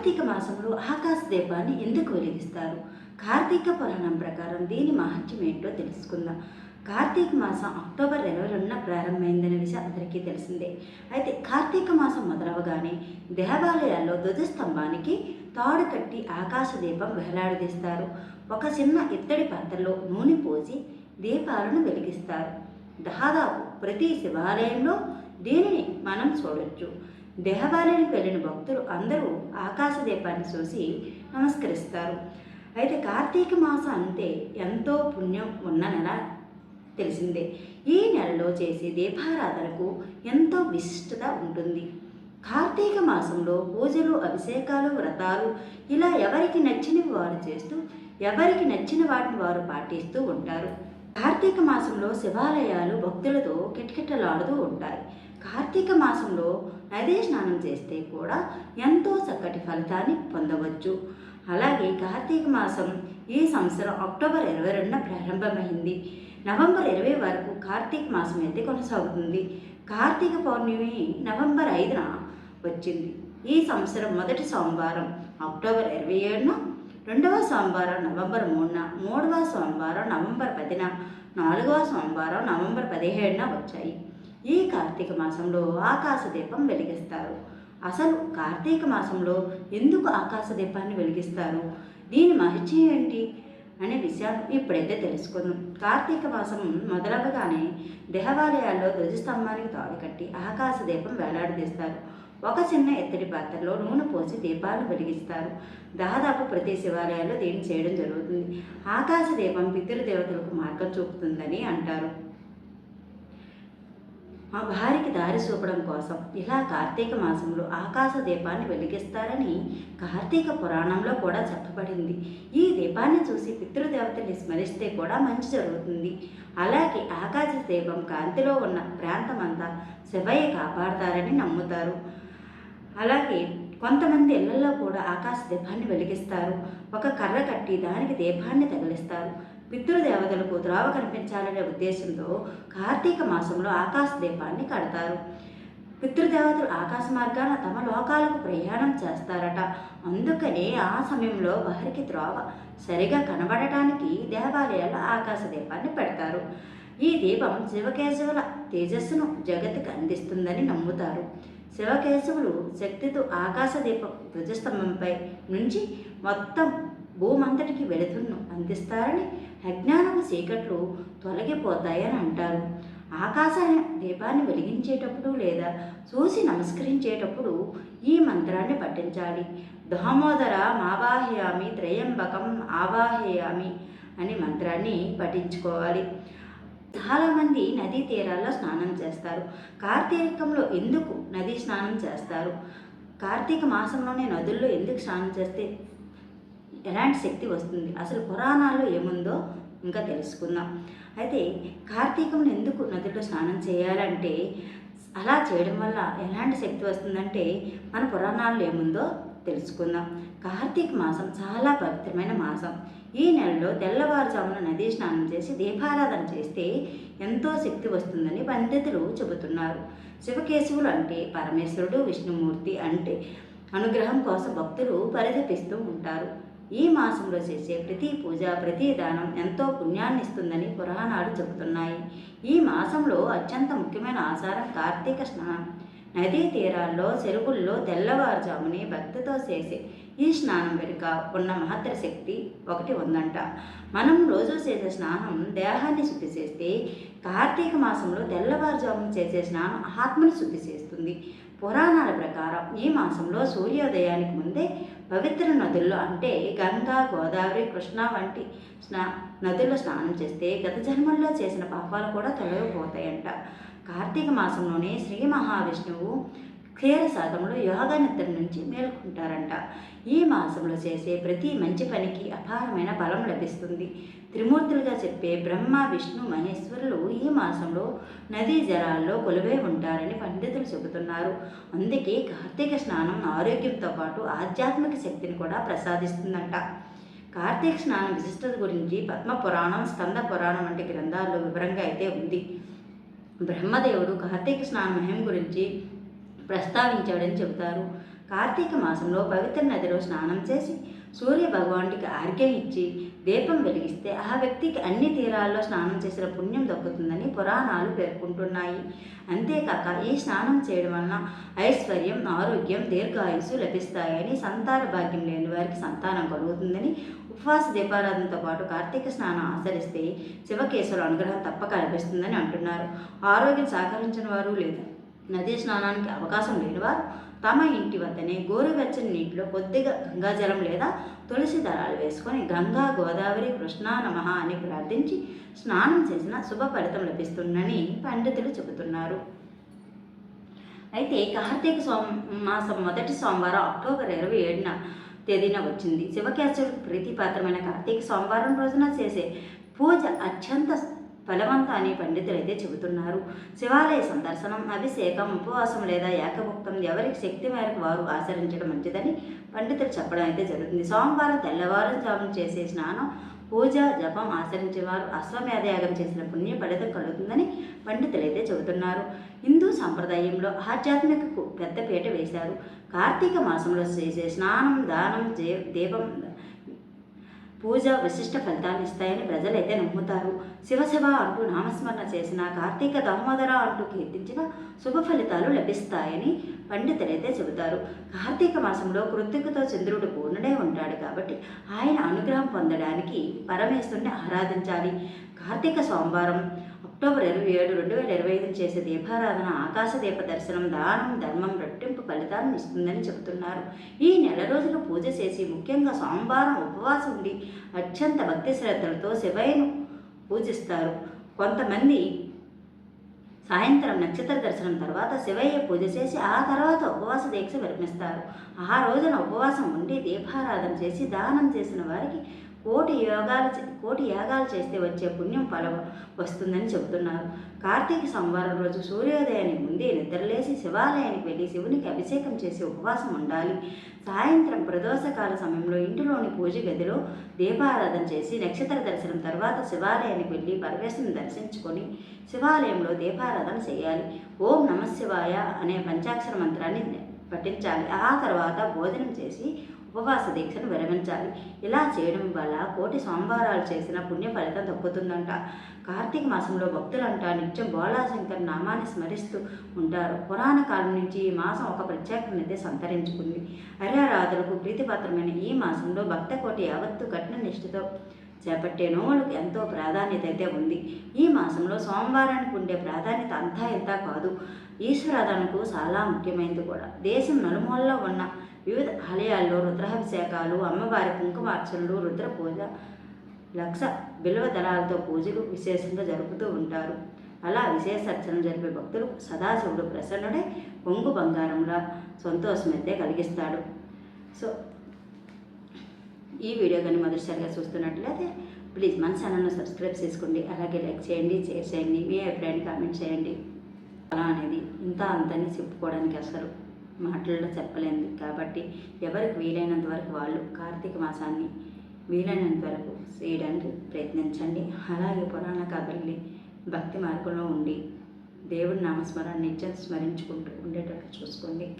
కార్తీక మాసంలో ఆకాశ దీపాన్ని ఎందుకు వెలిగిస్తారు? కార్తీక పురాణం ప్రకారం దీని మహత్యం ఏంటో తెలుసుకుందాం. కార్తీక మాసం అక్టోబర్ ఇరవై రెండున ప్రారంభమైందనే విషయం అందరికీ తెలిసిందే. అయితే కార్తీక మాసం మొదలవగానే దేవాలయాల్లో ధ్వజస్తంభానికి తాడు కట్టి ఆకాశ దీపం వేలాడదీస్తారు ఒక చిన్న ఇత్తడి పాత్రలో నూనె పోసి దీపాలను వెలిగిస్తారు. దాదాపు ప్రతి శివాలయంలో దీనిని మనం చూడొచ్చు. దేవాలయానికి వెళ్ళిన భక్తులు అందరూ ఆకాశ దీపాన్ని చూసి నమస్కరిస్తారు. అయితే కార్తీక మాసం అంతే ఎంతో పుణ్యం ఉన్న నెల తెలిసిందే. ఈ నెలలో చేసే దీపారాధనకు ఎంతో విశిష్టత ఉంటుంది. కార్తీక మాసంలో పూజలు అభిషేకాలు వ్రతాలు ఇలా ఎవరికి నచ్చినవి వారు చేస్తూ ఎవరికి నచ్చిన వాటిని వారు పాటిస్తూ ఉంటారు. కార్తీక మాసంలో శివాలయాలు భక్తులతో కిటకిటలాడుతూ ఉంటాయి. కార్తీక మాసంలో నదీ స్నానం చేస్తే కూడా ఎంతో చక్కటి ఫలితాన్ని పొందవచ్చు. అలాగే కార్తీక మాసం ఈ సంవత్సరం అక్టోబర్ ఇరవై రెండున ప్రారంభమైంది. నవంబర్ ఇరవై వరకు కార్తీక మాసం అయితే కొనసాగుతుంది. కార్తీక పౌర్ణమి నవంబర్ ఐదున వచ్చింది. ఈ సంవత్సరం మొదటి సోమవారం అక్టోబర్ ఇరవై ఏడున రెండవ సోమవారం నవంబర్ మూడున మూడవ సోమవారం నవంబర్ పదిన నాలుగవ సోమవారం నవంబర్ పదిహేడున వచ్చాయి. ఈ కార్తీక మాసంలో ఆకాశ దీపం వెలిగిస్తారు. అసలు కార్తీక మాసంలో ఎందుకు ఆకాశ దీపాన్ని వెలిగిస్తారు? దీని మహత్యం ఏంటి? అనే విషయాలు ఇప్పుడైతే తెలుసుకుందాం. కార్తీక మాసం మొదలవగానే దేవాలయాల్లో ధ్వజస్తంభానికి తాడు కట్టి ఆకాశ దీపం వేలాడదీస్తారు. ఒక చిన్న ఎత్తడి పాత్రలో నూనె పోసి దీపాలు వెలిగిస్తారు. దాదాపు ప్రతి శివాలయాల్లో దీన్ని చేయడం జరుగుతుంది. ఆకాశ దీపం పితృదేవతలకు మార్గం చూపుతుందని అంటారు. మా భార్యకి దారి చూపడం కోసం ఇలా కార్తీక మాసంలో ఆకాశ దీపాన్ని వెలిగిస్తారని కార్తీక పురాణంలో కూడా చెప్పబడింది. ఈ దీపాన్ని చూసి పితృదేవతల్ని స్మరిస్తే కూడా మంచి జరుగుతుంది. అలాగే ఆకాశ దీపం కాంతిలో ఉన్న ప్రాంతమంతా శివయ్య కాపాడతారని నమ్ముతారు. అలాగే కొంతమంది ఇళ్ళలో కూడా ఆకాశ దీపాన్ని వెలిగిస్తారు. ఒక కర్ర కట్టి దానికి దీపాన్ని తగిలిస్తారు. పితృదేవతలకు ద్రోవ కనిపించాలనే ఉద్దేశంతో కార్తీక మాసంలో ఆకాశ దీపాన్ని కడతారు. పితృదేవతలు ఆకాశ మార్గాన తమ లోకాలకు ప్రయాణం చేస్తారట. అందుకనే ఆ సమయంలో వారికి ద్రోవ సరిగా కనబడటానికి దేవాలయాల్లో ఆకాశ దీపాన్ని పెడతారు. ఈ దీపం శివకేశవుల తేజస్సును జగత్తుకు అందిస్తుందని నమ్ముతారు. శివకేశవులు శక్తితో ఆకాశ దీపం ధ్వజస్తంభంపై నుంచి మొత్తం భూమంతటికి వెలుతురును అందిస్తారని అజ్ఞానపు చీకట్లు తొలగిపోతాయని అంటారు. ఆకాశ దీపాన్ని వెలిగించేటప్పుడు లేదా చూసి నమస్కరించేటప్పుడు ఈ మంత్రాన్ని పఠించాలి. దామోదర మావాహయామి త్రయంబకం ఆవాహయామి అనే మంత్రాన్ని పఠించుకోవాలి. చాలామంది నదీ తీరాల్లో స్నానం చేస్తారు. కార్తీకంలో ఎందుకు నదీ స్నానం చేస్తారు? కార్తీక మాసంలోనే నదుల్లో ఎందుకు స్నానం చేస్తే ఎలాంటి శక్తి వస్తుంది? అసలు పురాణాల్లో ఏముందో ఇంకా తెలుసుకుందాం. అయితే కార్తీకంను ఎందుకు నదిలో స్నానం చేయాలంటే అలా చేయడం వల్ల ఎలాంటి శక్తి వస్తుందంటే మన పురాణాల్లో ఏముందో తెలుసుకుందాం. కార్తీక మాసం చాలా పవిత్రమైన మాసం. ఈ నెలలో తెల్లవారుజామున నదీ స్నానం చేసి దీపారాధన చేస్తే ఎంతో శక్తి వస్తుందని పండితులు చెబుతున్నారు. శివకేశవులు అంటే పరమేశ్వరుడు విష్ణుమూర్తి అంటే అనుగ్రహం కోసం భక్తులు పరితపిస్తూ ఉంటారు. ఈ మాసంలో చేసే ప్రతి పూజ ప్రతి దానం ఎంతో పుణ్యాన్ని ఇస్తుందని పురాణాలు చెబుతున్నాయి. ఈ మాసంలో అత్యంత ముఖ్యమైన ఆచారం కార్తీక స్నానం. నదీ తీరాల్లో చెరువుల్లో తెల్లవారుజాముని భక్తితో చేసే ఈ స్నానం వెనుక ఉన్న మహత్తర శక్తి ఒకటి ఉందంట. మనం రోజు చేసే స్నానం దేహాన్ని శుద్ధి చేస్తే కార్తీక మాసంలో తెల్లవారుజామున చేసే స్నానం ఆత్మని శుద్ధి చేస్తుంది. పురాణాల ప్రకారం ఈ మాసంలో సూర్యోదయానికి ముందే పవిత్ర నదుల్లో అంటే గంగా గోదావరి కృష్ణ వంటి స్నా నదుల్లో స్నానం చేస్తే గత జన్మల్లో చేసిన పాపాలు కూడా తొలగిపోతాయంట. కార్తీక మాసంలోనే శ్రీ మహావిష్ణువు క్షీరసాగంలో యోగా నిద్ర నుంచి మేల్కొంటారంట. ఈ మాసంలో చేసే ప్రతి మంచి పనికి అపారమైన బలం లభిస్తుంది. త్రిమూర్తులుగా చెప్పే బ్రహ్మ విష్ణు మహేశ్వరులు ఈ మాసంలో నదీ జలాల్లో కొలువై ఉంటారని పండితులు చెబుతున్నారు. అందుకే కార్తీక స్నానం ఆరోగ్యంతో పాటు ఆధ్యాత్మిక శక్తిని కూడా ప్రసాదిస్తుందంట. కార్తీక స్నానం విశిష్టత గురించి పద్మ పురాణం స్కంద పురాణం వంటి గ్రంథాల్లో వివరంగా అయితే ఉంది. బ్రహ్మదేవుడు కార్తీక స్నాన మహిమ గురించి ప్రస్తావించాడని చెబుతారు. కార్తీక మాసంలో పవిత్ర నదిలో స్నానం చేసి సూర్య భగవానుడికి ఆర్ఘ్యం ఇచ్చి దీపం వెలిగిస్తే ఆ వ్యక్తికి అన్ని తీరాల్లో స్నానం చేసిన పుణ్యం దక్కుతుందని పురాణాలు పేర్కొంటున్నాయి. అంతేకాక ఈ స్నానం చేయడం వలన ఐశ్వర్యం ఆరోగ్యం దీర్ఘాయుసు లభిస్తాయని సంతాన భాగ్యం లేని వారికి సంతానం కలుగుతుందని ఉపవాస దీపారాధనతో పాటు కార్తీక స్నానం ఆచరిస్తే శివకేశవుల అనుగ్రహం తప్పక లభిస్తుందని అంటున్నారు. ఆరోగ్యం సహకరించిన వారు లేదా నదీ స్నానానికి అవకాశం లేనివారు తమ ఇంటి వద్దనే గోరువెచ్చని నీటిలో కొద్దిగా గంగాజలం లేదా తులసి దళాలు వేసుకొని గంగా గోదావరి కృష్ణా నమః అని ప్రార్థించి స్నానం చేసిన శుభ ఫలితం లభిస్తుందని పండితులు చెబుతున్నారు. అయితే కార్తీక సోమ మాసం మొదటి సోమవారం అక్టోబర్ ఇరవై ఏడున తేదీన వచ్చింది. శివకేశవులకు ప్రీతిపాత్రమైన కార్తీక సోమవారం రోజున చేసే పూజ అత్యంత ఫలవంత అని పండితులైతే చెబుతున్నారు. శివాలయ సందర్శనం అభిషేకం ఉపవాసం లేదా ఏకభుక్తం ఎవరికి శక్తి మేరకు వారు ఆచరించడం మంచిదని పండితులు చెప్పడం అయితే జరుగుతుంది. సోమవారం తెల్లవారుజామున చేసే స్నానం పూజ జపం ఆచరించే వారు అశ్వమేధయాగం చేసిన పుణ్య ఫలితం కలుగుతుందని పండితులైతే చెబుతున్నారు. హిందూ సంప్రదాయంలో ఆధ్యాత్మికకు పెద్దపీట వేశారు. కార్తీక మాసంలో చేసే స్నానం దానం జే- దీపం పూజ విశిష్ట ఫలితాన్ని ఇస్తాయని ప్రజలైతే నమ్ముతారు. శివశివ అంటూ నామస్మరణ చేసిన కార్తీక దామోదర అంటూ కీర్తించిన శుభ ఫలితాలు లభిస్తాయని పండితులైతే చెబుతారు. కార్తీక మాసంలో కృత్తికతో చంద్రుడు పూర్ణుడే ఉంటాడు కాబట్టి ఆయన అనుగ్రహం పొందడానికి పరమేశ్వరుని ఆరాధించాలి. కార్తీక సోమవారం అక్టోబర్ ఇరవై ఏడు రెండు వేల ఇరవై ఐదు చేసే దీపారాధన ఆకాశ దీప దర్శనం దానం ధర్మం రెట్టింపు ఫలితాలను ఇస్తుందని చెబుతున్నారు. ఈ నెల రోజులు పూజ చేసి ముఖ్యంగా సోమవారం ఉపవాసం ఉండి అత్యంత భక్తి శ్రద్ధలతో శివయ్యను పూజిస్తారు. కొంతమంది సాయంత్రం నక్షత్ర దర్శనం తర్వాత శివయ్య పూజ చేసి ఆ తర్వాత ఉపవాస దీక్ష విరమిస్తారు. ఆ రోజున ఉపవాసం ఉండి దీపారాధన చేసి దానం చేసిన వారికి కోటి యోగాలు కోటి యాగాలు చేస్తే వచ్చే పుణ్యం ఫల వస్తుందని చెబుతున్నారు. కార్తీక సోమవారం రోజు సూర్యోదయానికి ముందే నిద్రలేసి శివాలయానికి వెళ్ళి శివునికి అభిషేకం చేసి ఉపవాసం ఉండాలి. సాయంత్రం ప్రదోషకాల సమయంలో ఇంటిలోని పూజ గదిలో దీపారాధన చేసి నక్షత్ర దర్శనం తర్వాత శివాలయానికి వెళ్ళి పరమేశ్వరుని దర్శించుకొని శివాలయంలో దీపారాధన చేయాలి. ఓం నమ శివాయ అనే పంచాక్షర మంత్రాన్ని పఠించాలి. ఆ తర్వాత భోజనం చేసి ఉపవాస దీక్షను విరమించాలి. ఇలా చేయడం వల్ల కోటి సోమవారాలు చేసిన పుణ్య ఫలితం దక్కుతుందంట. కార్తీక మాసంలో భక్తులంట నిత్యం బోళాశంకర్ నామాన్ని స్మరిస్తూ ఉంటారు. పురాణ కాలం నుంచి ఈ మాసం ఒక ప్రత్యేకమైతే సంతరించుకుంది. హరిహరాదులకు ప్రీతిపాత్రమైన ఈ మాసంలో భక్త కోటి యావత్తు కఠిన నిష్ఠతో చేపట్టే నోములకు ఎంతో ప్రాధాన్యత అయితే ఉంది. ఈ మాసంలో సోమవారానికి ఉండే ప్రాధాన్యత అంతా ఇంత కాదు. ఈశ్వరాధనకు చాలా ముఖ్యమైనది కూడా. దేశం నలుమూలలో ఉన్న వివిధ ఆలయాల్లో రుద్రాభిషేకాలు అమ్మవారి కుంకుమార్చనలు రుద్ర పూజ లక్ష బిల్వ దళాలతో పూజలు విశేషంగా జరుపుతూ ఉంటారు. అలా విశేష జరిపే భక్తులు సదాశివుడు ప్రసన్నుడై పొంగు బంగారంలా సంతోషమైతే కలిగిస్తాడు. సో ఈ వీడియో కానీ మొదటిసారిగా చూస్తున్నట్లయితే ప్లీజ్ మన ఛానల్ను సబ్స్క్రైబ్ చేసుకోండి. అలాగే లైక్ చేయండి షేర్ చేయండి. మీ అభిప్రాయాన్ని కామెంట్ చేయండి. అలా అనేది ఇంత అంతని చెప్పుకోవడానికి అసలు మాటల్లో చెప్పలేంది. కాబట్టి ఎవరికి వీలైనంత వరకు వాళ్ళు కార్తీక మాసాన్ని వీలైనంత వరకు చేయడానికి ప్రయత్నించండి. అలాగే పురాణ కథల్ని భక్తి మార్గంలో ఉండి దేవుడి నామస్మరణ నిత్యం స్మరించుకుంటూ ఉండేటట్టు చూసుకోండి.